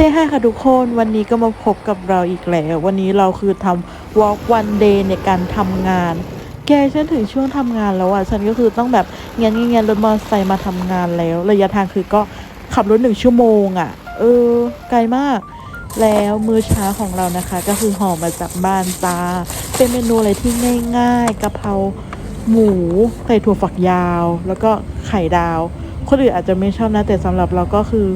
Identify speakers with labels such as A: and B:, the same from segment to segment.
A: เซฮค่ะทุกคนวันนี้ก็มาพบกับเราอีกแล้ว วันนี้เราคือทำ walk one day ในการทำงาน แกฉันถึงช่วงทำงานแล้วอะ ฉันก็คือต้องแบบเงี้ยเงี้ยรถมอเตอร์ไซค์มาทำงานแล้ว ระยะทางคือก็ขับรถหนึ่งชั่วโมงอะ เออ ไกลมาก แล้วมื้อเช้าของเรานะคะ ก็คือห่อมาจากบ้านจ้า เป็นเมนูอะไรที่ง่ายๆกะเพราหมูใส่ถั่วฝักยาว แล้วก็ไข่ดาว คนอื่นอาจจะไม่ชอบนะแต่สำหรับเราก็คือ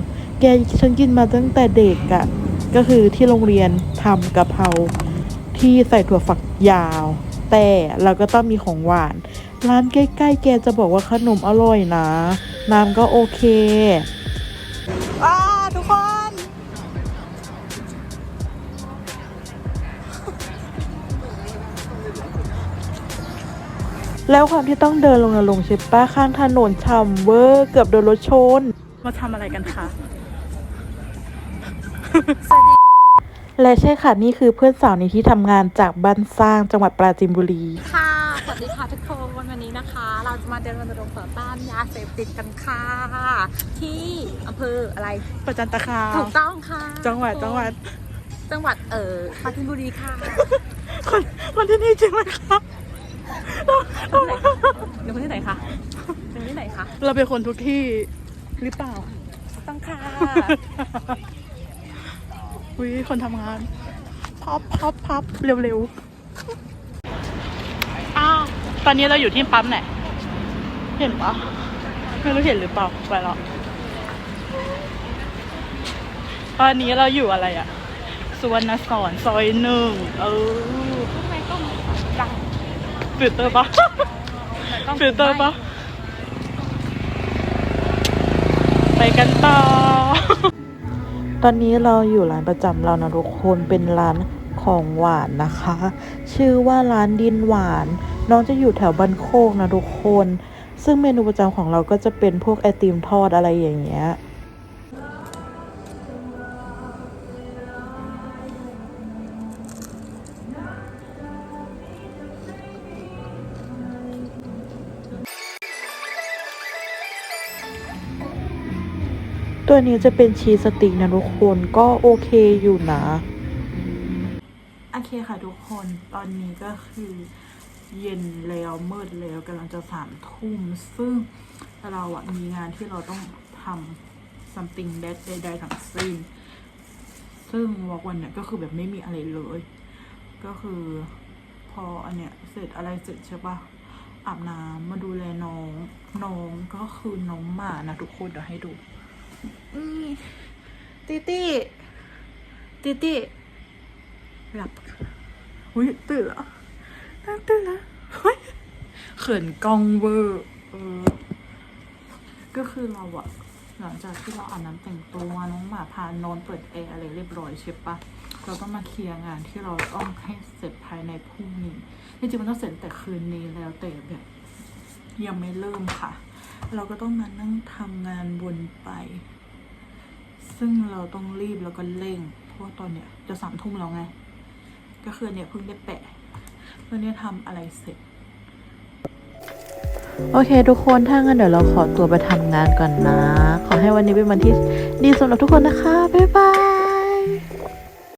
A: แกฉันกินมาตั้งแต่เด็กอะ่ะก็คือที่โรงเรียนทำกะเพราที่ใส่ถั่วฝักยาว แต่เราก็ต้องมีของหวาน ร้านใกล้ๆ แกจะบอกว่าขนมอร่อยนะ น้ำก็โอเคอ่าทุกคน แล้วความที่ต้องเดินลงนะลงใช่ปะข้างถนนช่ำเวอร์เกือบโดนรถชน มาทำอะไรกันคะ และใช่ค่ะ นี่คือเพื่อนสาวในที่ทำงานจากบ้านสร้างจังหวัดปราจีนบุรี
B: ค่ะ สวัสดีค่ะทุกคนวันนี้นะคะ เราจะมาเดินรณรงค์ต่อต้านยาเสพติดกันค่ะ ที่อำเภออะไร
A: ประจันตคาม
B: ถูกต้องค่ะ
A: จังหวัดจังหวัด
B: จังหวัดเอ่อปราจีนบุรีค่ะ
A: คนคนที่นี่จริงไหมคะ
B: คนที่ไหนคะเดี๋ยวคนที่ไหนคะเดี๋ยวคนที่ไหนคะ
A: เราเป็นคนทุกที่หรือเปล่า
B: ถูกต้องค่ะ
A: วิคนทำงาน พับพับพับเร็วๆ อ้าว ตอนนี้เราอยู่ที่ปั๊มไหน เห็นปะไม่รู้เห็นหรือเปล่า ไปแล้วตอนนี้เราอยู่อะไรอะสุวรรณสอนซอยหนึ่งเออ
B: ทำไมต้องดัง
A: ฟิลเตอร์ปะ
B: ต้อง
A: ฟิลเตอร์ปะไปกันต่อ ตอนนี้เราอยู่ร้านประจำเรานะทุกคนเป็นร้านของหวานนะคะ ชื่อว่าร้านดินหวาน น้องจะอยู่แถวบันโคกนะทุกคน ซึ่งเมนูประจำของเราก็จะเป็นพวกไอติมทอดอะไรอย่างเงี้ย ตัวนี้จะเป็นชีสติกนะทุกคนก็โอเคอยู่นะโอเคค่ะทุกคนตอนนี้ก็คือเย็นแล้วมืดแล้วกำลังจะสามทุ่มซึ่งเราอะมีงานที่เราต้องทำ something that ใดๆทั้งสิ้น ซึ่งววันเนี่ยก็คือแบบไม่มีอะไรเลย ก็คือพออันเนี้ยเสร็จอะไรเสร็จใช่ปะอาบน้ำมาดูแลน้อง น้องก็คือน้องหมานะทุกคนเดี๋ยวให้ดู ติตี้ติตี้หลับอุ้ยตื่นแล้วนั่งตื่นแล้วเฮ้ยเขินกล้องเวอร์เออก็คือเราอะหลังจากที่เราอาบน้ำแต่งตัวน้องหมาพานอนเปิดแอร์อะไรเรียบร้อยใช่ปะเราต้องมาเคลียร์งานที่เราต้องให้เสร็จภายในพรุ่งนี้จริงๆมันต้องเสร็จแต่คืนนี้แล้วแต่แบบยังไม่เริ่มค่ะ เราก็ต้องมานั่งทำงานวนไป ซึ่งเราต้องรีบแล้วก็เร่ง เพราะว่าตอนเนี้ยจะสามทุ่มแล้วไง ก็คือเนี่ยเพิ่งได้แปะเพื่อเนี่ยทำอะไรเสร็จ โอเค ทุกคน ถ้างั้นเดี๋ยวเราขอตัวไปทำงานก่อนนะ ขอให้วันนี้เป็นวันที่ดีสำหรับทุกคนนะคะ บ๊ายบาย